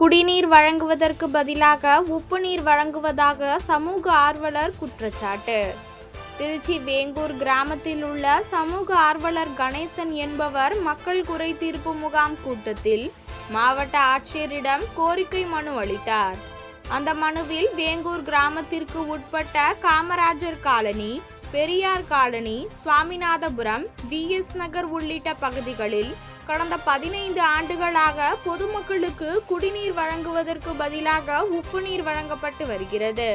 குடிநீர் வழங்குவதற்கு பதிலாக உப்பு நீர் வழங்குவதாக சமூக ஆர்வலர் குற்றச்சாட்டு. திருச்சி வேங்கூர் கிராமத்தில் உள்ள சமூக ஆர்வலர் கணேசன் என்பவர் மக்கள் குறை தீர்ப்பு முகாம் கூட்டத்தில் மாவட்ட ஆட்சியரிடம் கோரிக்கை மனு அளித்தார். அந்த மனுவில் வேங்கூர் கிராமத்திற்கு உட்பட்ட Kamarajar colony Periyar colony Swaminathapuram V S Nagar உள்ளிட்ட பகுதிகளில் கடந்த பதினைந்து ஆண்டுகளாக பொதுமக்களுக்கு குடிநீர் வழங்குவதற்கு பதிலாக உப்பு நீர் வழங்கப்பட்டு வருகிறது.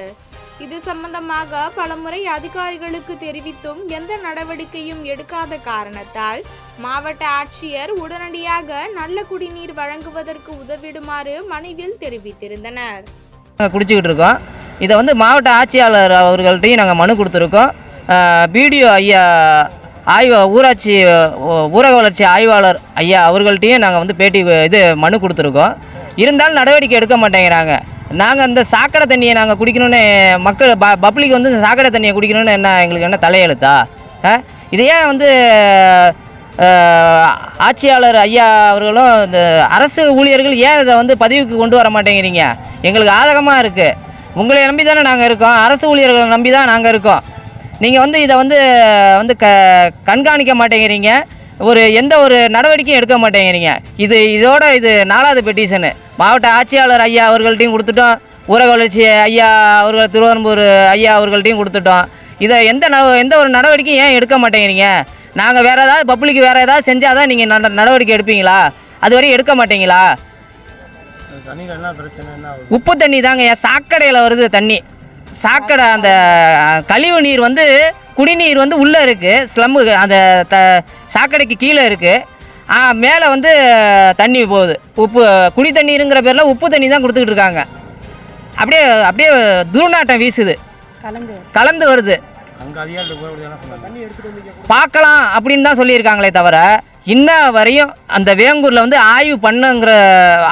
இது சம்பந்தமாக பலமுறை அதிகாரிகளுக்கு தெரிவித்தும் எந்த நடவடிக்கையும் எடுக்காத காரணத்தால் மாவட்ட ஆட்சியர் உடனடியாக நல்ல குடிநீர் வழங்குவதற்கு உதவிடுமாறு மனுவில் தெரிவித்திருந்தனர். குடிச்சுக்கிட்டு குடிச்சிக்கிட்டு இருக்கோம். இதை வந்து மாவட்ட ஆட்சியாளர் அவர்கள்ட்டையும் நாங்கள் மனு கொடுத்துருக்கோம். பிடிஓ ஐயா ஆய்வு ஊராட்சி ஊரக வளர்ச்சி ஆய்வாளர் ஐயா அவர்கள்ட்டையும் நாங்கள் வந்து பேட்டி இது மனு கொடுத்துருக்கோம். இருந்தாலும் நடவடிக்கை எடுக்க மாட்டேங்கிறாங்க. நாங்கள் இந்த சாக்கடை தண்ணியை நாங்கள் குடிக்கணும்னு மக்கள் ப பப்ளிக் வந்து சாக்கடை தண்ணியை குடிக்கணும்னு என்ன எங்களுக்கு என்ன தலையெழுத்தா? இதையே இது ஏன் வந்து ஆட்சியாளர் ஐயா அவர்களும் இந்த அரசு ஊழியர்கள் ஏன் இதை வந்து பதிவுக்கு கொண்டு வர மாட்டேங்கிறீங்க? எங்களுக்கு ஆதகமாக இருக்குது உங்களை நம்பி தானே நாங்கள் இருக்கோம். அரசு ஊழியர்களை நம்பி தான் நாங்கள் இருக்கோம். நீங்கள் வந்து இதை வந்து வந்து க கண்காணிக்க மாட்டேங்கிறீங்க. ஒரு எந்த ஒரு நடவடிக்கையும் எடுக்க மாட்டேங்கிறீங்க. இது இதோட இது நாலாவது பெட்டிஷனு மாவட்ட ஆட்சியாளர் ஐயா அவர்கள்ட்டையும் கொடுத்துட்டோம். ஊரக வளர்ச்சி ஐயா அவர்கள் திருவரம்பூர் ஐயா அவர்கள்ட்டையும் கொடுத்துட்டோம். இதை எந்த எந்த ஒரு நடவடிக்கையும் ஏன் எடுக்க மாட்டேங்கிறீங்க? நாங்கள் வேறு ஏதாவது பப்ளிக் வேறு ஏதாவது செஞ்சால் தான் நீங்கள் நட நடவடிக்கை எடுப்பீங்களா? அது வரையும் எடுக்க மாட்டீங்களா? உப்பு தண்ணி தாங்க என் சாக்கடையில் வருது தண்ணி. சாக்கடை அந்த கழிவு நீர் வந்து குடிநீர் வந்து உள்ளே இருக்குது ஸ்லம்மு அந்த த சாக்கடைக்கு கீழே இருக்குது மேலே வந்து தண்ணி போகுது. உப்பு குடி தண்ணீருங்கிற பேரில் உப்பு தண்ணி தான் கொடுத்துக்கிட்டு இருக்காங்க. அப்படியே அப்படியே துர்நாட்டம் வீசுது. கலந்து. வருது. பார்க்கலாம் அப்படின்னு தான் சொல்லியிருக்காங்களே தவிர இன்ன வரையும் அந்த வேங்கூரில் வந்து ஆய்வு பண்ணுங்கிற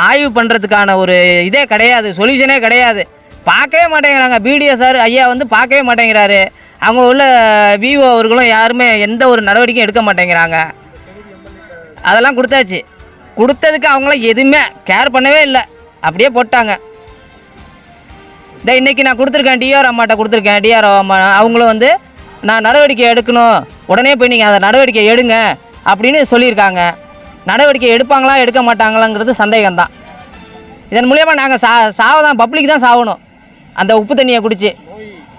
ஆய்வு பண்ணுறதுக்கான ஒரு இதே கிடையாது. சொல்யூஷனே கிடையாது. பார்க்கவே மாட்டேங்கிறாங்க. பிடிஓ சார் ஐயா வந்து பார்க்கவே மாட்டேங்கிறாரு. அவங்க உள்ள விஓ அவர்களும் யாருமே எந்த ஒரு நடவடிக்கையும் எடுக்க மாட்டேங்கிறாங்க. அதெல்லாம் கொடுத்தாச்சு. கொடுத்ததுக்கு அவங்களாம் எதுவுமே கேர் பண்ணவே இல்லை. அப்படியே போட்டாங்க. இந்த இன்னைக்கு நான் கொடுத்துருக்கேன். டிஆர் அம்மாட்ட கொடுத்துருக்கேன். டிஆர் அம்மா அவங்களும் வந்து நான் நடவடிக்கை எடுக்கணும். உடனே போய் நீங்கள் அந்த நடவடிக்கை எடுங்க அப்படின்னு சொல்லியிருக்காங்க. நடவடிக்கை எடுப்பாங்களா எடுக்க மாட்டாங்களாங்கிறது சந்தேகம்தான். இதன் மூலியமாக நாங்கள் சா சாவதான் பப்ளிக் தான் சாகணும் அந்த உப்பு தண்ணியை குடிச்சு.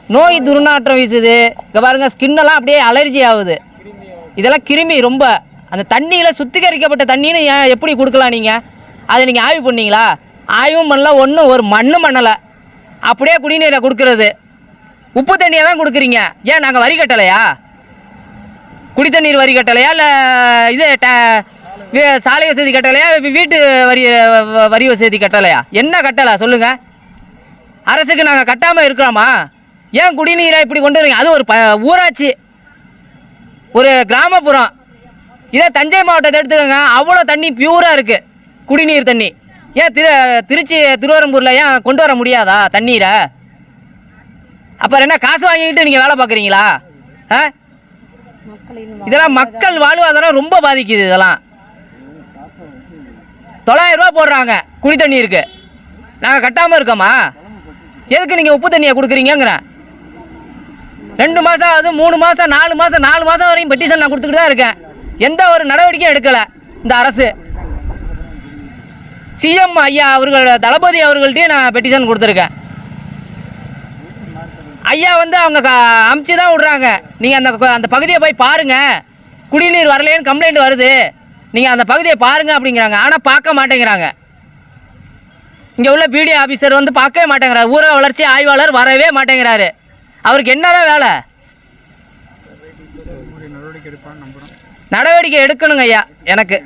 நோய் துர்நாற்றம் வீசுது. இங்கே பாருங்க ஸ்கின்னெல்லாம் அப்படியே அலர்ஜி ஆகுது. இதெல்லாம் கிருமி ரொம்ப. அந்த தண்ணியில் சுத்திகரிக்கப்பட்ட தண்ணின்னு ஏன் எப்படி கொடுக்கலாம் நீங்கள் அதை நீங்கள் ஆய்வு பண்ணீங்களா ஆய்வும் பண்ணல ஒன்றும் ஒரு மண்ணும் பண்ணலை. அப்படியே குடிநீரை கொடுக்கறது. உப்பு தண்ணியை தான் கொடுக்குறீங்க. ஏன் நாங்கள் வரி கட்டலையா? குடி தண்ணீர் வரி கட்டலையா? இல்லை இது ட வி- சாலை வசதி கட்டலையா? வீட்டு வரி வ- வரி வசதி கட்டலையா? என்ன கட்டலை? சொல்லுங்கள் அரசுக்கு நாங்கள் கட்டாமல் இருக்கிறோமா? ஏன் குடிநீரை இப்படி கொண்டு வரீங்க? அது ஒரு ப ஊராட்சி. ஒரு கிராமப்புறம். இதே தஞ்சை மாவட்டத்தை எடுத்துக்கோங்க. அவ்வளோ தண்ணி பியூராக இருக்குது குடிநீர் தண்ணி. ஏன் திரு திருச்சி திருவரம்பூரில் ஏன் கொண்டு வர முடியாதா தண்ணீரை? அப்புறம் என்ன காசு வாங்கிக்கிட்டு நீங்கள் வேலை பார்க்குறீங்களா? ஆ? இதெல்லாம் மக்கள் வாழ்வாதாரம் ரொம்ப பாதிக்குது இதெல்லாம். தொள்ளாயிரம் ரூபா போடுறாங்க. குடி தண்ணீருக்கு நாங்கள் கட்டாமல் இருக்கோமா? எதுக்கு நீங்கள் உப்பு தண்ணியை கொடுக்குறீங்கங்கிறேன் ரெண்டு மாதம் ஆகுது மூணு மாதம் நாலு மாதம் நாலு மாதம் வரையும் பெட்டிஷன் நான் கொடுத்துக்கிட்டு தான் இருக்கேன். எந்த ஒரு நடவடிக்கையும் எடுக்கலை இந்த அரசு. சிஎம் ஐயா அவர்களோட தளபதி அவர்கள்ட்டையும் நான் பெட்டிஷன் கொடுத்துருக்கேன். ஐயா வந்து அவங்க க அமுச்சு தான் விட்றாங்க. நீங்கள் அந்த அந்த பகுதியை போய் பாருங்கள் குடிநீர் வரலேன்னு கம்ப்ளைண்ட் வருது. நீங்கள் அந்த பகுதியை பாருங்கள் அப்படிங்கிறாங்க. ஆனால் பார்க்க மாட்டேங்கிறாங்க. இங்கே உள்ள பிடி ஆஃபீஸர் வந்து பார்க்கவே மாட்டேங்கிறாரு. ஊரக வளர்ச்சி ஆய்வாளர் வரவே மாட்டேங்கிறாரு. அவருக்கு என்னதான் வேலை? நடவடிக்கை எடுக்கணுங்க ஐயா எனக்கு.